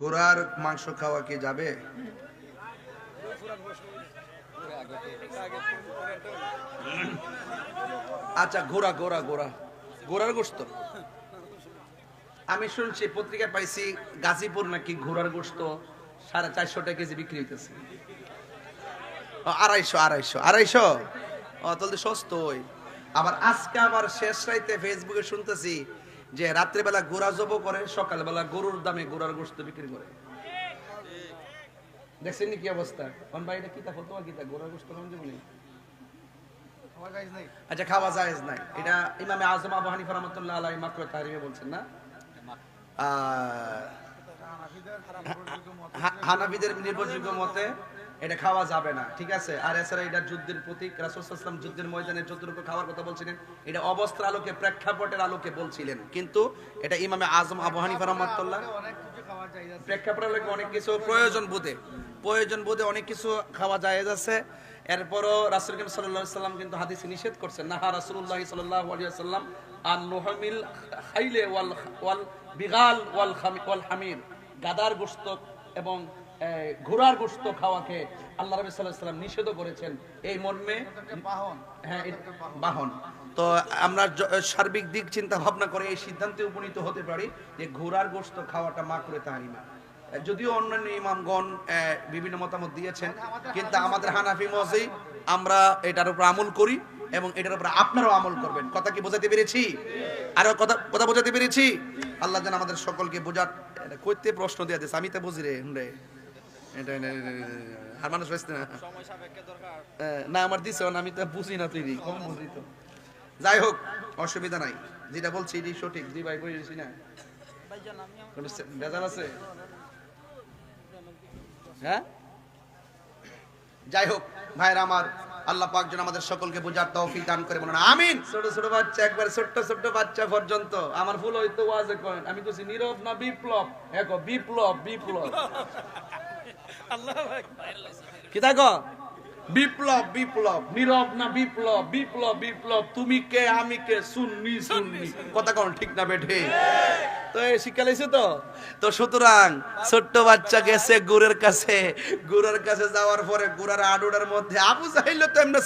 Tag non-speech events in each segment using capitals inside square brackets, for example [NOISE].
ঘোড়ার মাংস খাওয়া কি যাবে? আচ্ছা ঘোড়া ঘোড়া ঘোড়া ঘোড়ার গোস্ত আমি শুনছি পত্রিকায় পাইছি, গাজীপুর নাকি ঘোড়ার গোস্ত সাড়ে চারশো টাকা কেজি বিক্রি হইতেছে। আড়াইশো আড়াইশো আড়াইশো? ও, তাহলে সস্তই আবার আজকে আবার শেষ রাইতে ফেসবুকে শুনতেছি যে রাত্রেবেলা গোড়া জব করে সকালবেলা গরুর দামে গোড়ার গোস্ত বিক্রি করে। দেখছেন কি অবস্থা? কোন ভাই এটা কিতা ফতোয়া কিতা গোড়ার গোস্ত নাম জীবনে আচ্ছা খাওয়া জায়েজ নাই। এটা ইমামে আজম আবু হানিফা রহমাতুল্লাহ আলাইহি মাকরু তাহরিমে বলছেন না? হানাফিদের নির্ভরযোগ্য মতে এটা খাওয়া যাবে না, ঠিক আছে? আর এছাড়া এটা যুদ্ধের প্রতীক, রাসূল যুদ্ধের ময়দানে যতটুকু খাওয়ার কথা বলছিলেন, এটা অবস্থার আলোকে, প্রেক্ষাপটের আলোকে বলছিলেন। কিন্তু এটা ইমামে আজম আবু হানিফা প্রেক্ষাপটের আলোকে অনেক কিছু প্রয়োজন বোধে প্রয়োজন বোধে অনেক কিছু খাওয়া যায় এরপরও রাসুল সাল্লাহ সাল্লাম কিন্তু হাদিসে নিষেধ করছেন, নাহা রাসূলুল্লাহ সাল্লাল্লাহু আলাইহি সাল্লাম আন নুহামিল খাইলে ওয়াল ওয়াল বিগাল ওয়াল ওয়াল হামির গাদার গোশত এবং ঘোড়ার গোশত খাওয়াকে আল্লাহ আলাইহি সাল্লাম নিষেধ করেছেন। এই মর্মে হ্যাঁ বাহন। তো আমরা সার্বিক দিক চিন্তা ভাবনা করে এই সিদ্ধান্তে উপনীত হতে পারি যে ঘোড়ার গোশত খাওয়াটা মা করে তাহারিমা যদিও অন্যান্য ইমামগণ বিভিন্ন মতামত দিয়েছেন কিন্তু আমাদের হানাফি মজি আমরা এটার উপর আমল করি এবং এটার উপর আপনারাও আমল করবেন। কথা কি বোঝাতে পেরেছি? আরও কথা কথা বোঝাতে পেরেছি? আল্লাহ যেন আমাদের সকলকে বোঝার কইতে প্রশ্ন দিয়ে দিস আমি তো বুঝি রে। আর মানুষ না? না আমার দিছে আমি তো বুঝি না তুই কম বুঝি তো। যাই হোক অসুবিধা নাই। যেটা বলছি এটি সঠিক। জি ভাই বলেছি না? ভেজাল আছে? হ্যাঁ? যাই হোক ভাইরা আমার আল্লাহ পাক যেন আমাদের সকলকে বোঝার তৌফিক দান করে বলুন। আমিন! ছোট ছোট বাচ্চা একবার ছোট্ট ছোট্ট বাচ্চা পর্যন্ত। আমার ভুল হইতো ওয়াজে করেন আমি কইছি নীরব না বিপ্লব? দেখো বিপ্লব বিপ্লব। [LAUGHS] কি দেখো? বিপ্লব বিপ্লব নীরব না বিপ্লব? বিপ্লব বিপ্লব তুমি কে আমি কে? শুননি শুননি কথা কোন ঠিক না বেঠে? তো এই শিক্ষা লাইছে তো? তো সুতরাং ছোট্ট বাচ্চা গেছে গুরের কাছে। গুরের কাছে যাওয়ার পরে গুরার আডুডার মধ্যে আবু চাইলো তো এমনি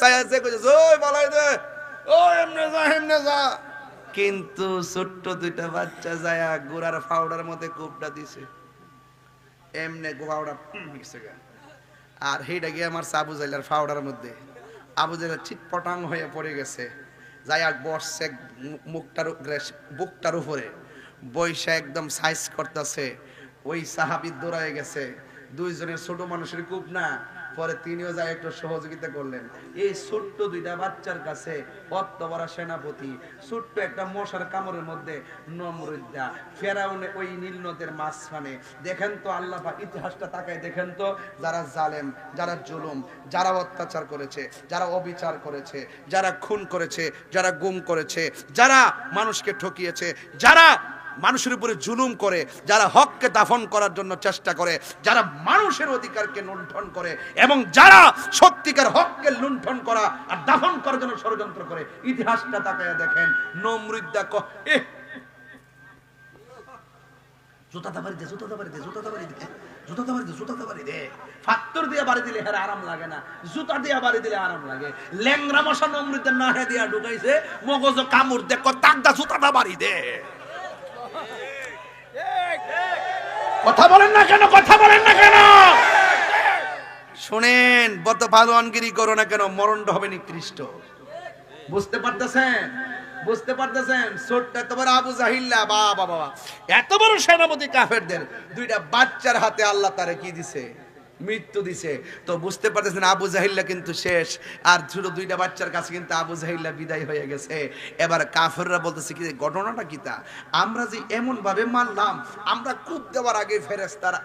কইছে ওই বলাই দে। ও এমনে যা এমনে যা। কিন্তু ছোট্ট দুইটা বাচ্চা যায় গুরার ফাউডার মধ্যে কুপটা দিছে। এমনে গুহাওড়া গেছে গা। আর সেইটা গিয়ে আমার আবু জাইলার ফাউডার মধ্যে। আবু জাইলার চিটপটাং হয়ে পড়ে গেছে। যাই আর বসছে মুখটার বুকটার উপরে। বৈশা একদম সাইজ করতেছে। ওই সাহাবি দৌড়ায় গেছে। দুইজনের ছোট মানুষের কূপ না। পরে তিনিও যায় একটু সহযোগিতা করলেন। এই ছোট্ট দুইটা বাচ্চার কাছে অত বড় সেনাপতি, ছোট্ট একটা মশার কামড়ের মধ্যে নমরুদ্দা, ফেরাউনে ওই নীল নদের মাঝখানে। দেখেন তো আল্লাহ ইতিহাসটা তাকায় দেখেন তো, যারা জালেম, যারা জুলুম, যারা অত্যাচার করেছে, যারা অবিচার করেছে, যারা খুন করেছে, যারা গুম করেছে, যারা মানুষকে ঠকিয়েছে, যারা মানুষের উপরে জুলুম করে, যারা হককে দাফন করার জন্য চেষ্টা করে, যারা মানুষের অধিকারকে লুণ্ঠন করে, এবং যারা সত্যিকার হককে লুণ্ঠন করা আর দাফন করার জন্য ষড়যন্ত্র করে, ইতিহাসটা তাকায় দেখেন নমৃদ্দা ক এ জুতাটা বাড়ি দে জুতাটা বাড়ি দে জুতাটা বাড়ি দে জুতাটা বাড়ি দে জুতাটা বাড়ি দে। ফাত্তর দিয়ে বাড়ি দিলে হের আরাম লাগে না, জুতা দিয়ে বাড়ি দিলে আরাম লাগে। ল্যাংরা মশা নমৃতের না হে দিয়া ঢুকাইছে, মগজ কামড় দে তাকদা জুতাটা বাড়ি দে। কথা বলেন না কেন, কথা বলেন না কেন? শোনেন বত পালোয়ানগিরি করো না কেন, মরণ্ড হবে নিকৃষ্ট। বুঝতে পারতেছেন? বুঝতে পারতেছেন? ছোট্ট এত বড় আবু জাহিল্লা বাবা বাবা। এত বড় সেনাপতি কাফেরদের, দুইটা বাচ্চার হাতে আল্লাহ তারে কি দিছে? মৃত্যু দিছে। তো বুঝতে পারতেছেন, আবু জাহিল্লা কিন্তু শেষ। আর ছোট দুইটা বাচ্চার কাছে কিন্তু আবু জাহিল্লা বিদায় হয়ে গেছে। এবার কাফেররা বলতেছে কি, ঘটনাটা কি তা? আমরা যে এমন ভাবে মানলাম আমরা কূপ দেওয়ার আগে ফেরেস্তারা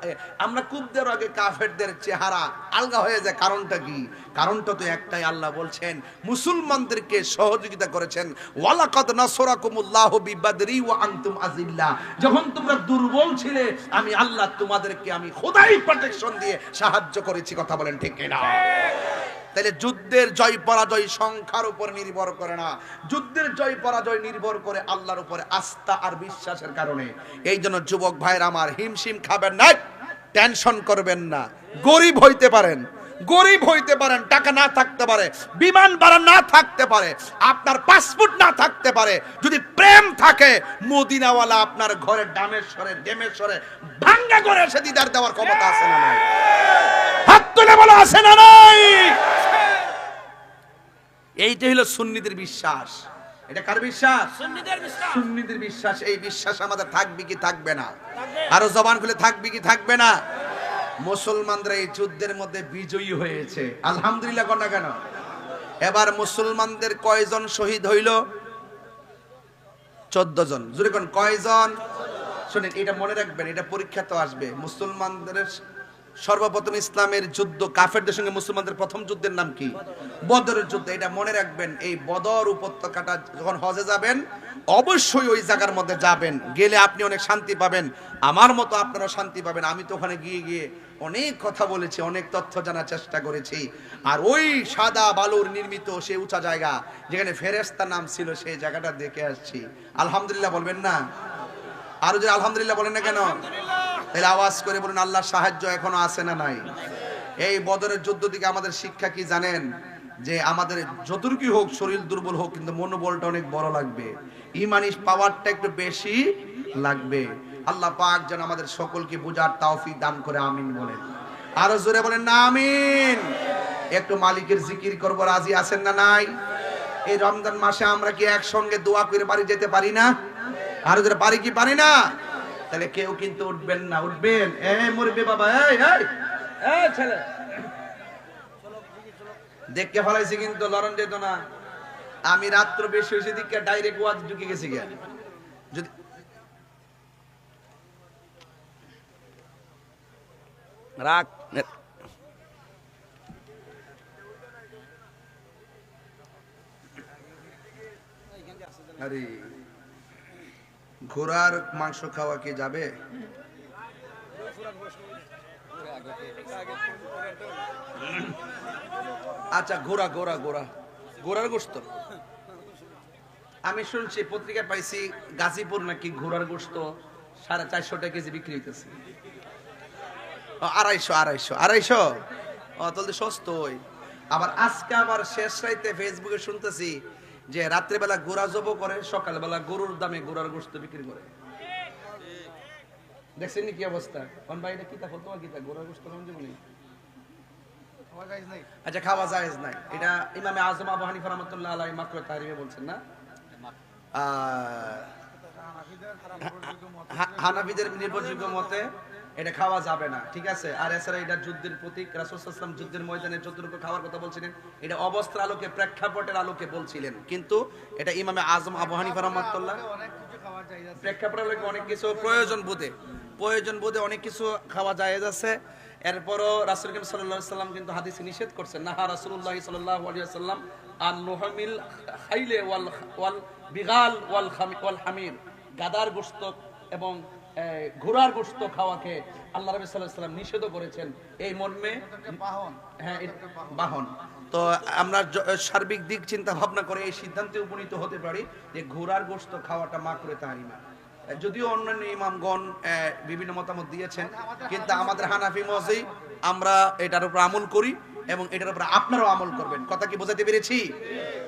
আমরা কূপ দেওয়ার আগে কাফেরদের চেহারা আলগা হয়ে যায়। কারণটা কি? কারণটা তো একটাই, আল্লাহ বলছেন, মুসলমানদেরকে সহযোগিতা করেছেন, ওয়ালাকাদ নাসরাকুমুল্লাহু বিবাদরি ওয়া আনতুম আজিল্লা। যখন তোমরা দুর্বল ছিলে, আমি আল্লাহ তোমাদেরকে আমি খোদাই প্রোটেকশন দিয়ে সাহায্য করেছি, কথা বলেন ঠিক না তাহলে যুদ্ধের জয় পরাজয় সংখ্যার উপর নির্ভর করে না। যুদ্ধের জয় পরাজয় নির্ভর করে আল্লাহর উপরে আস্থা আর বিশ্বাসের কারণে। এই জন্য যুবক ভাইয়ের আমার হিমশিম খাবেন না, টেনশন করবেন না, গরিব হইতে পারেন। গরিব হইতে পারেন টাকা না থাকতে পারে বিমান ভাড়া না থাকতে পারে আপনার পাসপোর্ট না থাকতে পারে যদি প্রেম থাকে মদিনাওয়ালা আপনার ঘরে ডামেশ্বরে ডেমেশ্বরে ভাঙ্গা করে এসে দিদার দেওয়ার ক্ষমতা আছে না নাই? হাত তুলে বলা আছে না নাই? এইটা হলো সুন্নিদের বিশ্বাস। এটা কার বিশ্বাস? সুন্নিদের বিশ্বাস। সুন্নিদের বিশ্বাস এই বিশ্বাস আমাদের থাকবে কি থাকবে না? আরও জবান খুলে থাকবে কি থাকবে না? মুসলমানরা এই যুদ্ধের মধ্যে বিজয়ী হয়েছে। আলহামদুলিল্লাহ না কেন? এবার মুসলমানদের কয়জন শহীদ হইল? চোদ্দ জন জুড়ে কয়জন? শুনেন, এটা মনে রাখবেন, এটা পরীক্ষা তো আসবে। মুসলমানদের সর্বপ্রথম ইসলামের যুদ্ধ কাফেরদের সঙ্গে মুসলমানদের প্রথম যুদ্ধের নাম কি? বদরের যুদ্ধ। এটা মনে রাখবেন, এই বদর উপত্যকাটা যখন হজে যাবেন, অবশ্যই ওই জায়গার মধ্যে যাবেন। গেলে আপনি অনেক শান্তি পাবেন। আমার মতো আপনারাও শান্তি পাবেন। আমি তো ওখানে গিয়ে গিয়ে অনেক কথা বলেছি, অনেক তথ্য জানার চেষ্টা করেছি। আর ওই সাদা বালুর নির্মিত সেই উঁচা জায়গা, যেখানে ফেরেস্তা নাম ছিল, সেই জায়গাটা দেখে আসছি। আলহামদুলিল্লাহ বলবেন না? আরও যে আলহামদুলিল্লাহ বলেন না কেন? তাহলে আওয়াজ করে বলুন, আল্লাহর সাহায্য এখনও আছে না নাই? এই বদরের যুদ্ধ থেকে আমাদের শিক্ষা কি জানেন? যে আমাদের যতটুকু হোক, শরীর দুর্বল হোক, কিন্তু মনোবলটা অনেক বড় লাগবে। ইমানিস পাওয়ারটা একটু বেশি লাগবে। আল্লাহ পাক যেন আমাদের সকলকে বুঝার তাওফিক দান করে, আমিন বলেন। আরও জোরে বলেন না, আমিন। একটু মালিকের জিকির করব, রাজি আছেন না নাই? এই রমজান মাসে আমরা কি একসঙ্গে দোয়া করে বাড়ি যেতে পারি না? আর যদি বাড়ি কি? পারি না? তাহলে কেউ কিন্তু উঠবেন না। উঠবেন। মরবে বাবা, এই এই দেখকে ফলাইছি কিন্তু লরণ যেত না। আমি রাত্র বেশি হয়েছে দিকে ডাইরেক্ট ওয়াজ ঢুকে গেছি গিয়া। যদি রাখ আরে। ঘোড়ার মাংস খাওয়া কি যাবে? আচ্ছা ঘোড়া ঘোড়া ঘোড়া। ঘোড়ার গোস্ত আমি শুনছি, পত্রিকায় পাইছি, গাজীপুর নাকি ঘোড়ার গোস্ত সাড়ে চারশো টাকা কেজি বিক্রি হইতেছে। আড়াইশো আড়াইশো আড়াইশো? ও, তাহলে সস্তই আবার আজকে আবার শেষ রাইতে ফেসবুকে শুনতেছি যে রাত্রেবেলা গোড়া জব করে সকালবেলা গরুর দামে গোড়ার গোস্ত বিক্রি করে। দেখছেন কি অবস্থা? কোন ভাই এটা কিতা হতো কিতা গোড়ার গোস্ত নাম আচ্ছা খাওয়া জায়েজ নাই। এটা ইমামে আজম আবু হানিফা রহমাতুল্লাহ আলাইহি মাকরু তাহরিমে বলছেন না? হানাফিদের নির্ভরযোগ্য মতে এটা খাওয়া যাবে না, ঠিক আছে? আর এছাড়া এটা যুদ্ধের প্রতীক রাসূলুল্লাহ যুদ্ধের ময়দানে যতটুকু খাওয়ার কথা বলছিলেন, এটা অবস্থার আলোকে, প্রেক্ষাপটের আলোকে বলছিলেন। কিন্তু এটা ইমামে আজম আবু হানিফা প্রেক্ষাপটের আলোকে অনেক কিছু প্রয়োজন বোধে প্রয়োজন বোধে অনেক কিছু খাওয়া যায় আছে। এরপরও রাসূল সাল্লাল্লাহু সাল্লাম কিন্তু হাদিসে নিষেধ করছেন, নাহা রাসূলুল্লাহ সাল্লাল্লাহু আলাইহি ওয়াসাল্লাম আন নুহামিল খাইলে ওয়াল ওয়াল বিগাল ওয়াল ওয়াল হামির গাদার গোশত এবং ঘোড়ার গোশত খাওয়াকে আল্লাহ সাল্লাল্লাহু সাল্লাম নিষেধ করেছেন। এই মর্মে হ্যাঁ বাহন। তো আমরা সার্বিক দিক চিন্তা ভাবনা করে এই সিদ্ধান্তে উপনীত হতে পারি যে ঘোড়ার গোশত খাওয়াটা মা করে তাহারিমা যদিও অন্যান্য ইমামগণ বিভিন্ন মতামত দিয়েছেন কিন্তু আমাদের হানাফি মজি আমরা এটার উপর আমল করি এবং এটার উপর আপনারাও আমল করবেন। কথা কি বোঝাতে পেরেছি?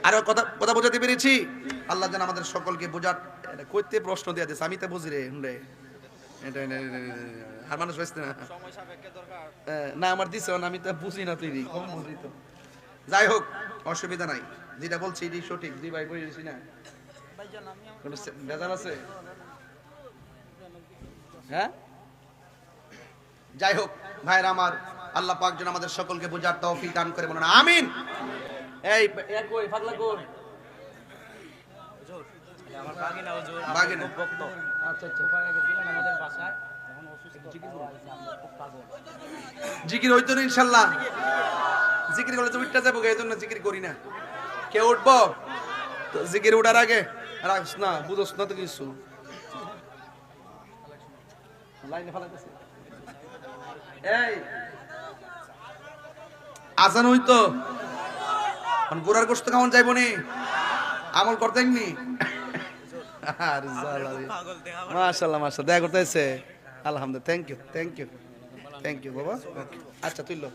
আরও কথা কথা বোঝাতে পেরেছি? আল্লাহ যেন আমাদের সকলকে বোঝার কইতে প্রশ্ন দিয়ে দিচ্ছে আমি তো বুঝি রে। আর মানুষ বুঝতে না। না আমার দিছে আমি তো বুঝি না তুই কম বুঝি তো যাই হোক অসুবিধা নাই। যেটা বলছি এটি সঠিক। জি ভাই বুঝেছি না। কোনো আছে? হ্যাঁ? যাই হোক ভাইরা আমার আল্লাহ পাক যেন আমাদের সকলকে বোঝার তৌফিক দান করে বলুন। আমিন! এই এক কই পাগলা কই? আমার বাগিনা হুজুর বাগিনা। ভক্ত। আচ্ছা আচ্ছা। ওখানে গেছিলেন আমাদের বাসায় জিকির হইতো না ইনশাল্লাহ। জিকির করলে তো যাব এই জন্য জিকির করি না। কে উঠবো? তো জিকির উঠার আগে রাখস না বুঝোস না তো কিছু। এই আজান হইতো। গোড়ার গোস্ত কেমন যাইব নি। আমল করতেন নি। আর মাশাল্লাহ মাশাল্লাহ। দেখা করতেছে আলহামদুলিল্লাহ। Thank you thank you thank you বাবা। আচ্ছা তুইলো